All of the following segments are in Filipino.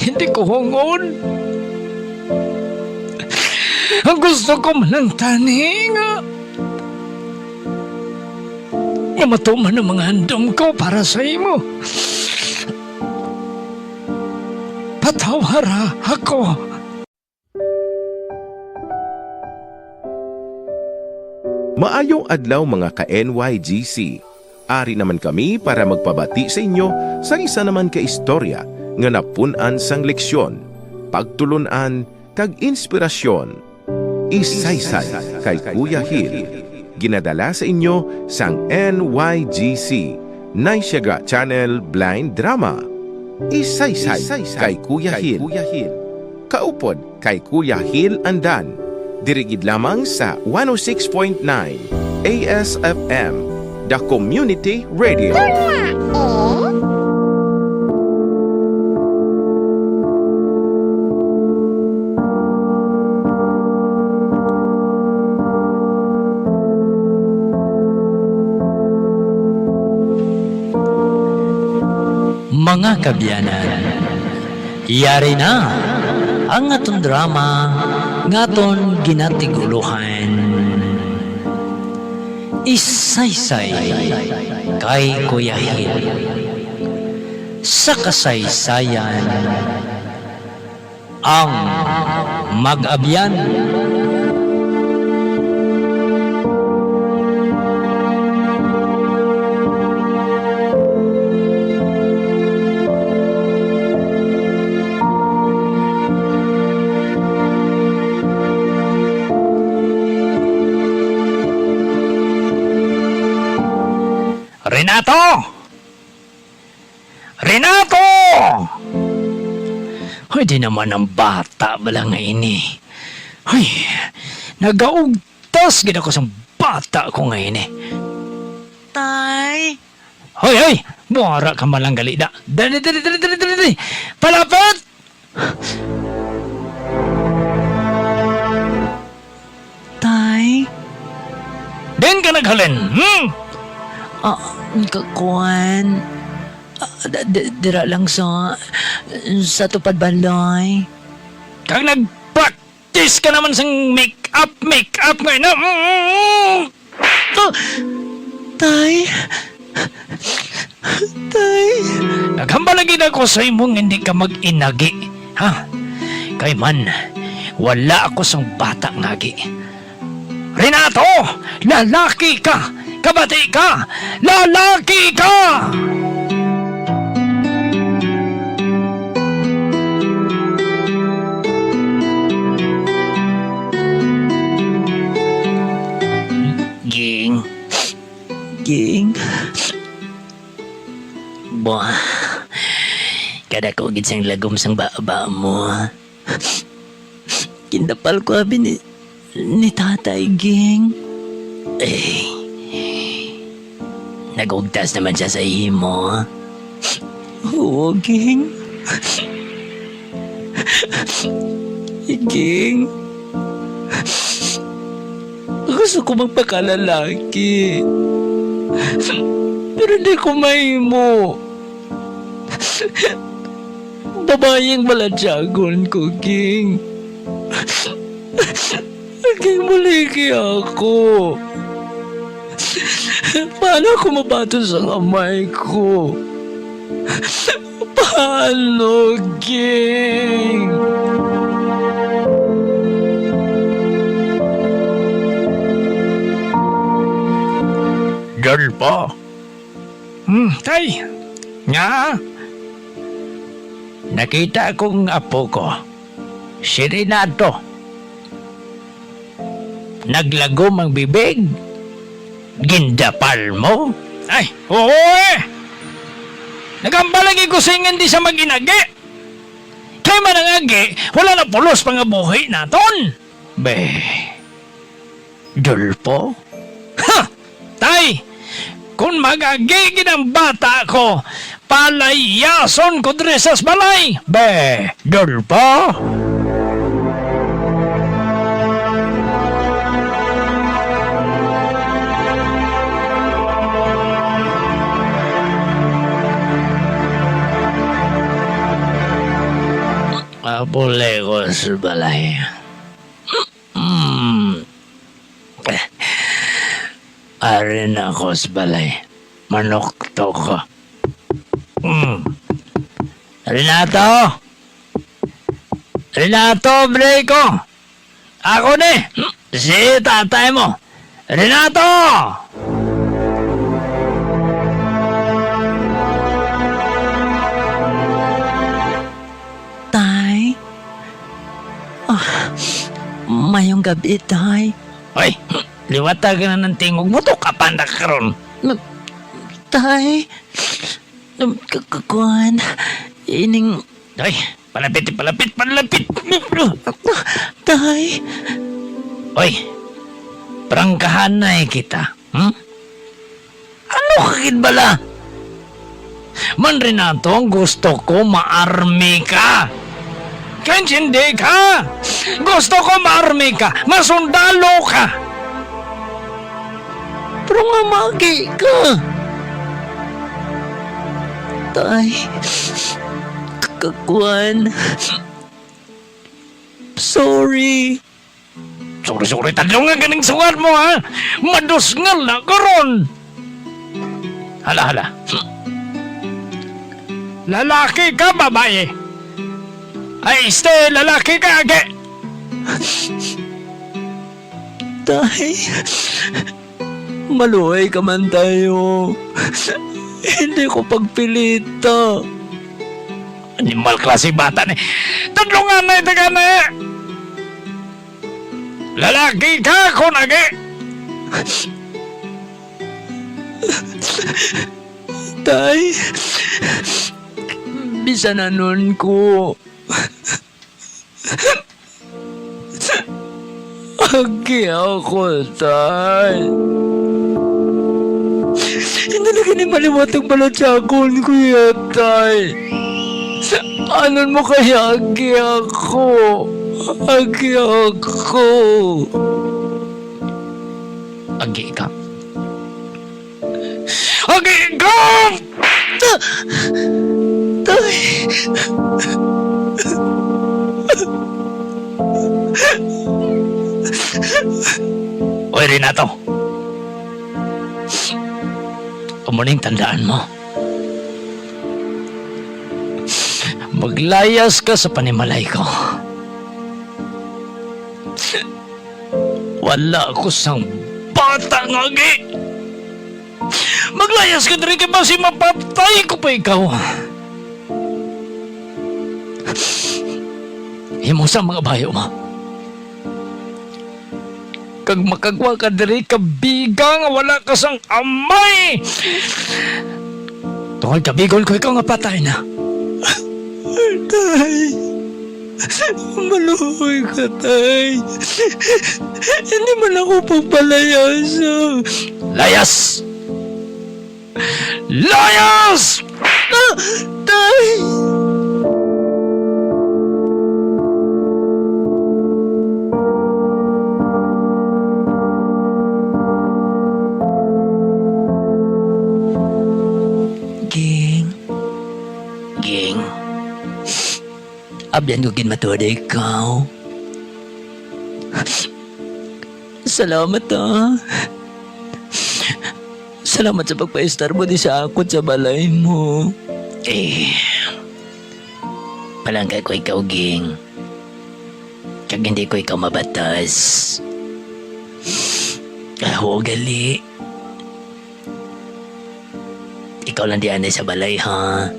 Hindi ko hungod. Ang gusto ko man lang tani nga. Nga matuman ang mga handom ko para sa imo. Patawara ako. Maayong adlaw mga ka-NYGC. Ari naman kami para magpabati sa inyo sa isa naman ka istorya nga napunan sang leksyon, pagtulunan, kag inspirasyon. Isaysay kay Kuya Hil. Ginadala sa inyo sang NYGC, Naisyaga Channel Blind Drama. Isaysay kay Kuya Hil. Kaupod kay Kuya Hil Andan. Dirigid lamang sa 106.9 ASFM, The Community Radio. Mga kabyanan, yari na ang atong drama ngaton ginatiguluhan. Isaysay kay Kuya Hil. Sa kasaysayan, ang mag-abyan. Renato! Renato! Hoy, di naman ang bata bala nga ini. Hoy, nagaugtas gid ako sa bata ko nga ini. Tay, Hoy, hoy! Buwara ka malang galida. Dali, dali, dali, dali, dali, dali! Palapit! tay, Den ka naghalin, hmm? ah, kakuan. Ah, dira lang sa, sa tupad balay. Kag nag-practice ka naman sa make-up, make-up ngayon. na- Mm, Ah, tay, tay, Naghambalagin ako sa imong hindi ka mag-inagi. Ha? Kay man, wala ako sa bata ngagi. Renato! Lalaki ka! Kabati ka! Lalaki ka! Ging. ging. Ba, kada ko gid sang lagom sang baba mo. Kindapal ko abi ni, ni tatay, ging. Eh, nagugtas naman siya sa imo. Oo, ging. ging. Gusto ko magpakalalaki. Pero hindi ko mahimo. Babayeng maladyagon ko, Ging. Ging, maliki ako. Paano ako mabato sa kamay ko? Paano, Ging? Dol po. Hmm, tay. Nga. Nakita kong apo ko. Si Renato. Naglagom ang bibig. Gindapal mo? Ay, oo eh. Nagambalagi ko sa di sa maginagi. Kay manangagi, wala na pulos pang buhi naton. Be, dulpo? Ha! Tay! Kung magagigin ang bata ko, palayason ko dre sa balay. Be, dulpo? Apole ko sa balay. Hmm. Arin ako sa balay. Manok to. Hmm. Renato! Renato, break ko! Ako ni! Tatay mo! Renato! Mayong gabi, Tay. Hoy, liwata ka na ng tingog mo to kapanda karon. Tay? Um, Kakuan. Ining... Hoy, palapit, palapit, palapit. Tay? Hoy, prangkahan na eh kita. Hmm? Ano kakit bala? Man Renato, ang gusto ko maarmy ka. Kaintindi ka? Gusto ko maarmy ka. Masundalo ka. Pero nga magi ka. Tay? Kakuan. Sorry. Suri-suri, tadyo nga ganing suwad mo ha. Madusngal na karon. Hala, hala. Lalaki ka, babae. Ay, ste, lalaki ka, age. Tay? Maluhay ka man tayo. Hindi ko pagpilita. Animal klase bata ni. Tadlo nga na itaga na eh. Lalaki ka, kunage. Tay? Bisa na nun ko. Agi ako, tay. Hindi na kini maliwatang balatsakon, kuya, tay. Anon mo kaya agi ako? Agi ako. Agi ka. Agi ka! Tay. Oy, Renato. Umuning tandaan mo. Maglayas ka sa panimalay ko. Wala ako sang bata nga gi. Maglayas ka diri kay basi mapatay ko pa ikaw. Himo sa mga bayo mo. Kag makagwa ka diri ka bigang wala ka sang amay. Tungod ka bigol ko ikaw nga patay na. Tay. Maluhoy ka, tay. Hindi man ako pagpalayasa. Layas! Layas! Ah, tay! Abyan ko ginmatuwa ikaw. Salamat ah. Salamat sa pagpa-star mo di sa akot sa balay mo. eh, palangga ko ikaw, Ging. Kag hindi ko ikaw mabatas. Aho, gali. Ikaw lang di anay sa balay, ha?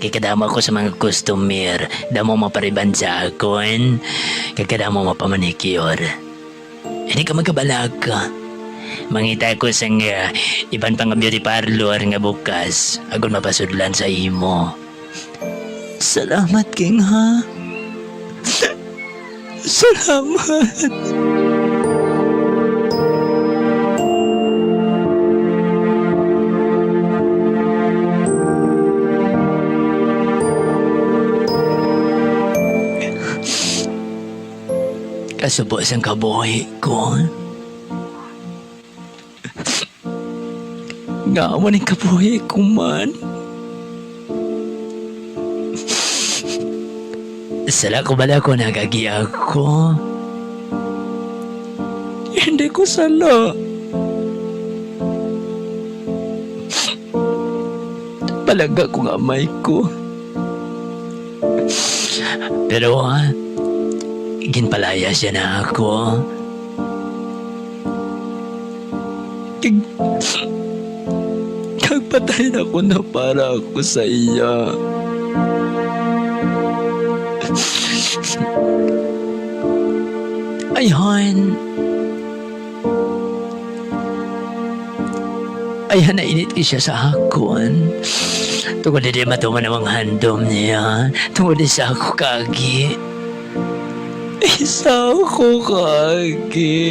Kay ko sa mga customer, damo mapariban sa akon, kay kadamo mapamanicure. Hindi ka magkabalag ka. Mangita ko sa nga iban pang beauty parlor nga bukas, agon mapasudlan sa imo. Salamat, King, ha? Salamat. Kasubo sang kabuhi ko. Nga man ang kabuhi ko man. Sala ko bala ko nagagi ako. Hindi ko sala. Palaga ko nga may ko. Pero, ah, ginpalaya siya na ako. Kag... Kagpatay na ko na para ako sa iya. Ayhan. Ayhan na init ki siya sa hakon. Tungkol di matuman ang handom niya. Tungkol sa ako kagi. Isa ako kagi.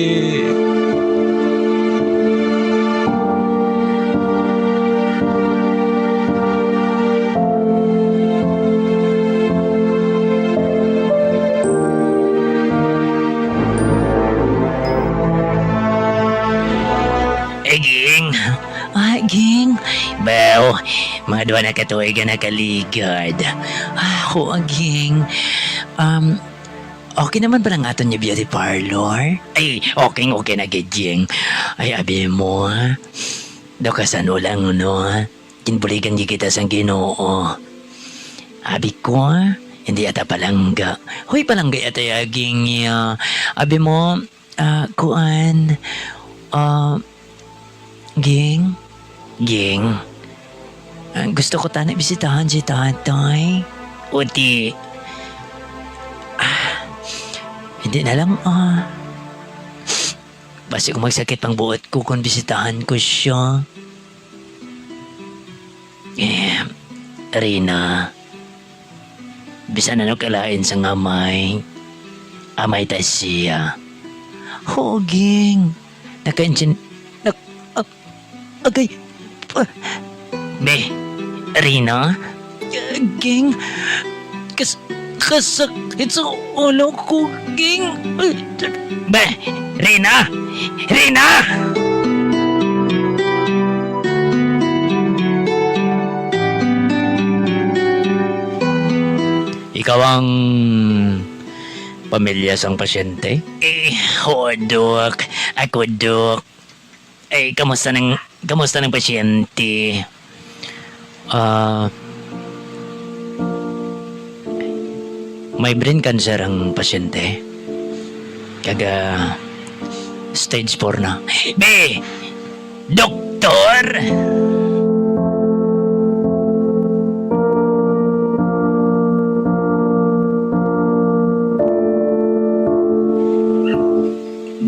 Eh, Ging. Ah, ging. Baw, mga duwa na katuig na nakaligad. Ah, Ako, ging. Um, okay naman ba ng aton niya beauty parlor? Ay, okay okay na gijing. Ay, abi mo, ha? Daw ka sa lang, no? Kinbuligan di kita sa ginoo. Abi ko, ha? Hindi ata palangga. Hoy, palangga ata yaging niya. Abi mo, ah, kuan, ah, ging, ging. Ah, gusto ko tani bisitahan si tatay. Uti, Hindi na lang, ah. Basi kung magsakit pang buot ko kung bisitahan ko siya. Eh, Rina. Bisa na kalain sa ngamay. Amay ta siya. Hoging. Naka-engine. Nak... Ag, agay. ah, be, Rina? Ging. Kas... Kasakit sa ulo ko, Ging. Ay, Be, Rina? Rina! Ikaw ang pamilya sang pasyente? Eh, ho, Dok. Ako, Dok. Eh, kamusta ng, kamusta ng pasyente? Ah... may brain cancer ang pasyente. Kaga... stage 4 na. Be, Doktor!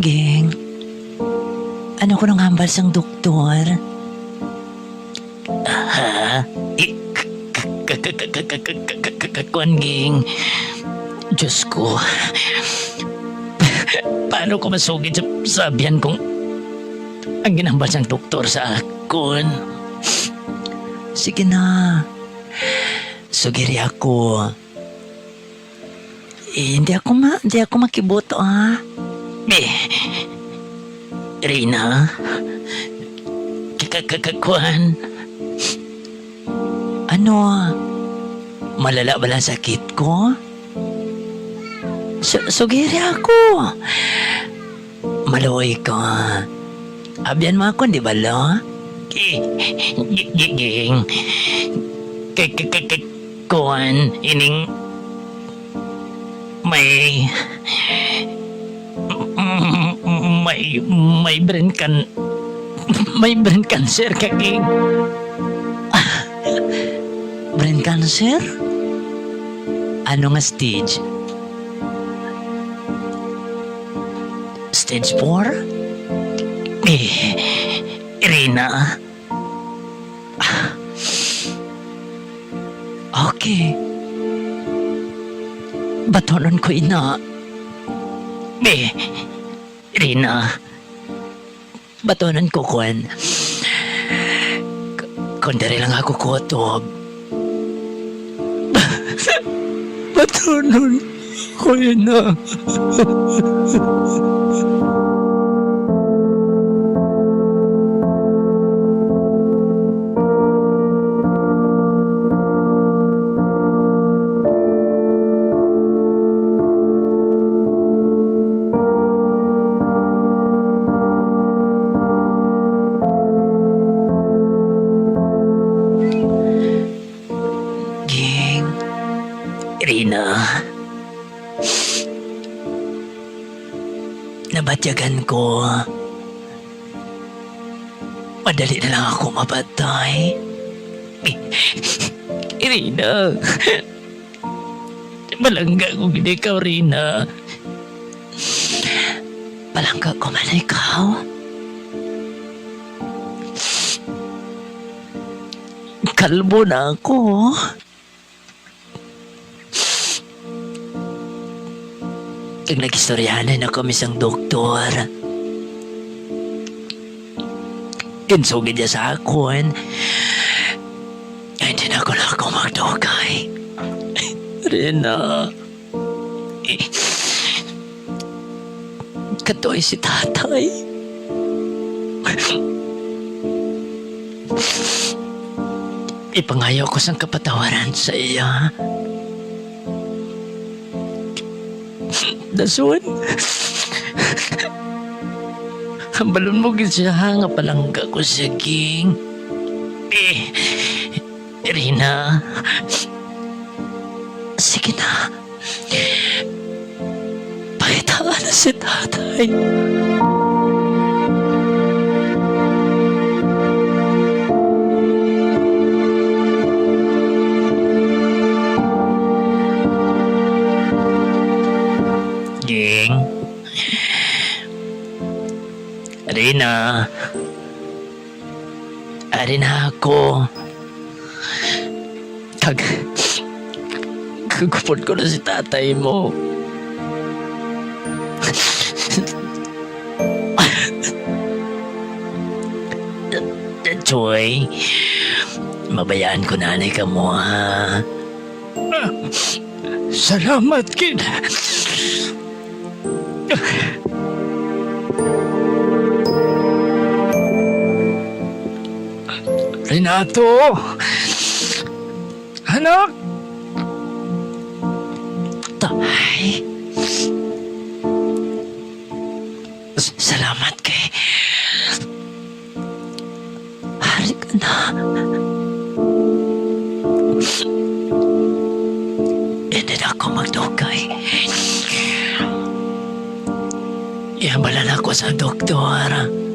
Geng, ano ko nang hambal sang doktor? Ha? Eh, k- Diyos ko, Paano ko masugid sa sabihan kung ang ginambal sang doktor sa akon? sige na. Sugiri ako. Eh, hindi ako ma, hindi ako makibuto ah. Be, Rina, kakakakuan, Ano? Malala ba lang sakit ko? Su- sugiri ako. Maluoy ka. Abyan mo ako, di ba lo? giging, kakakakuan, ining may may may brain can may brain cancer ka Ging. Brain cancer? Ano nga stage? Stage 4? Eh, Rina, Okay. Batonon ko ina. be, Rina, Batonon ko kwan. K- Kundari lang ako kutob. Batonon ko ina. Nabatyagan ko. Madali na lang ako mapatay. Rina. Balangga kung hindi ikaw, Rina. Balangga ko man ikaw. Kalbo na ako. Kag nagistoryahan na kami sang doktor. Kinsugid niya sa akon. Hindi na ako na ako magdugay. Rina. Katoy si tatay. Ipangayaw ko sang kapatawaran sa iya. Dasun. Hambalon mo gid siya nga palangga ko sa ging. Eh, Rina. Sige na. Pakitaan na si tatay. Ging. Rina. Ari na ako. Kag... Kagupod ko na si tatay mo. Choy, mabayaan ko nanay ka mo ha. Salamat, kid. Renato! Anak! Tay. Salamat kay... Hari ka na. Hindi na ako magdugay. Iyabalan ako sa doktor. Hindi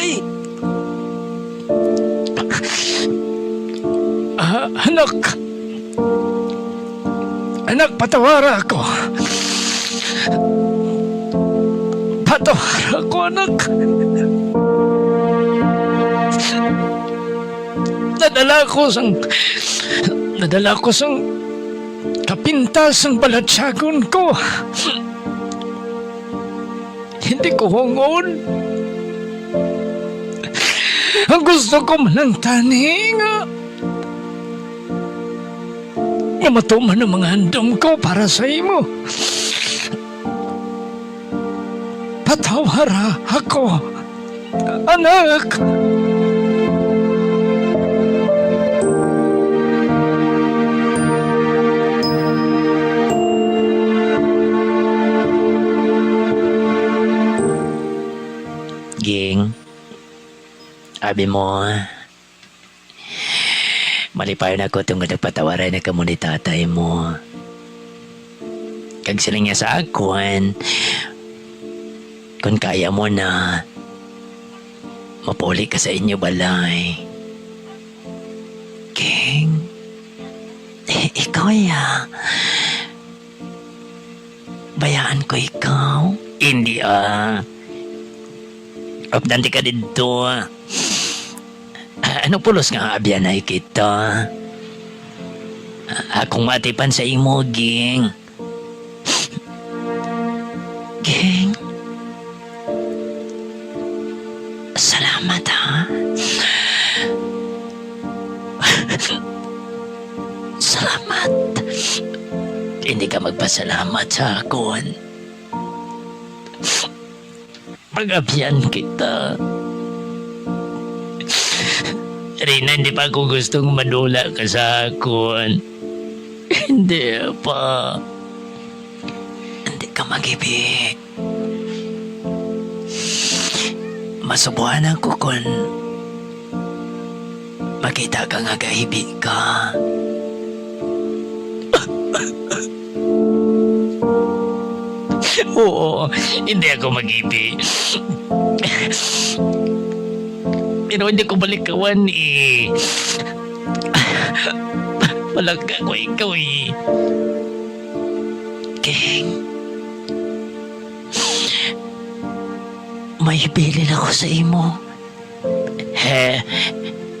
magdugay. Ah, anak! Anak, patawara ako. Patawara ako, anak. Nadala ko sang... Nadala ko sang... Kapintas ang balatsyagon ko. Hindi ko. Ang gusto ko man ang tani nga nga matuman ang mga handom ko para sa imo. Patawara ako, anak. Ging, abi mo, malipay na ko itong nagpatawaran na kamo ni tatay mo. Kag sila niya sa akon, kung kaya mo na, mapuli ka sa inyo balay. Ging, eh, ikaw ya, bayaan ko ikaw? Hindi ah. Updante ka dito. Ah, ano pulos nga abyanay kita? Ah, Akong matipan sa imo, ging. Ging. Salamat, ha? Salamat. Hindi ka magpasalamat sa akon. Pag-abyan kita. Rina, hindi pa ako gustong madula ka sa akon. Hindi pa. Hindi ka mag-ibig. Masubuhan ako kung makita ka nga kaibi ka. Oo, hindi ako mag-ibi. Pero hindi ko balikawan eh. Palagka ko ikaw eh. King. May bilin ako sa imo. Eh,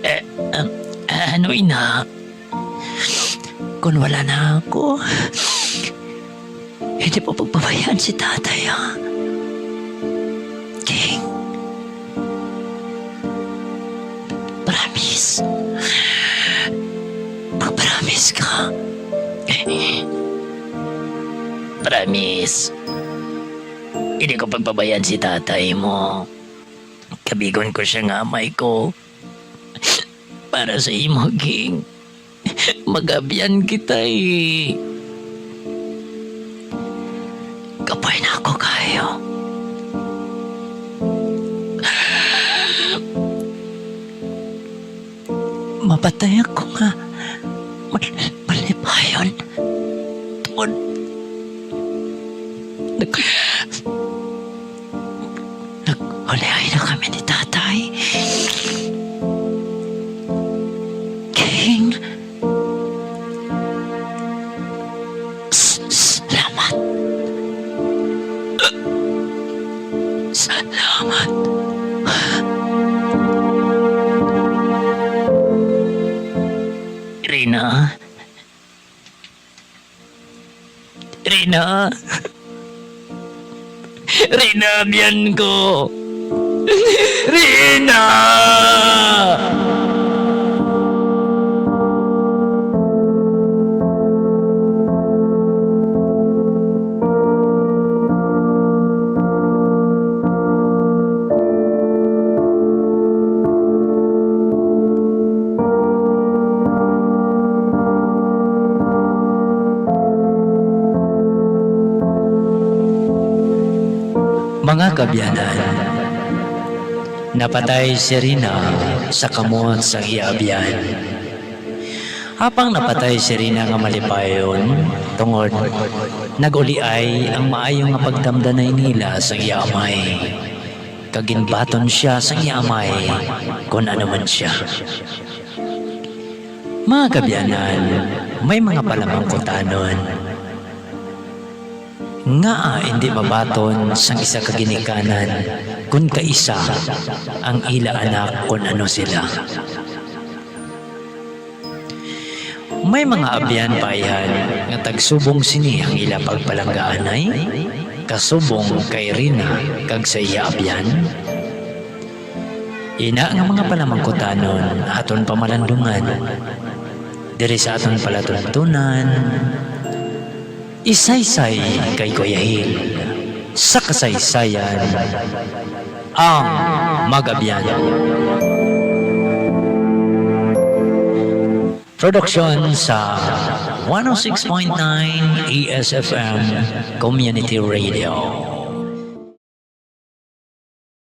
eh, um, ano ina? Kung wala na ako, hindi po pagbabayaan si tatay, ha? Promise. Mag-promise ka. Promise. Hindi ko pagbabayan si tatay mo. Kabigon ko siya nga amay ko. Para sa imo, King. Magabyan kita eh. Mapatay ako nga. Mal malipayon. Tungod. Nag... Naghulihay na kami ni tatay. Rina? Rina, biyan ko! Rina! Mga kabyanan, napatay si Rina sa kamot sa hiabyan. Apang napatay si Rina nga malipayon, tungod naguliay ang maayong nga pagdamdanay nila sa yamay. Kaginbaton siya sa yamay kung ano man siya. Mga kabyanan, may mga palamangkutanon nga hindi mabaton sang isa ka ginikanan kun kaisa ang ila anak kun ano sila. May mga abyan paihan nga tagsubong sini ang ila pagpalanggaanay kasubong kay Rina kag sa iya abyan. Ina nga mga palamangkutanon aton pamalandungan diri sa aton palatuntunan Isaysay kay Kuya Hil sa kasaysayan ang Magabian. Production sa 106.9 ESFM Community Radio.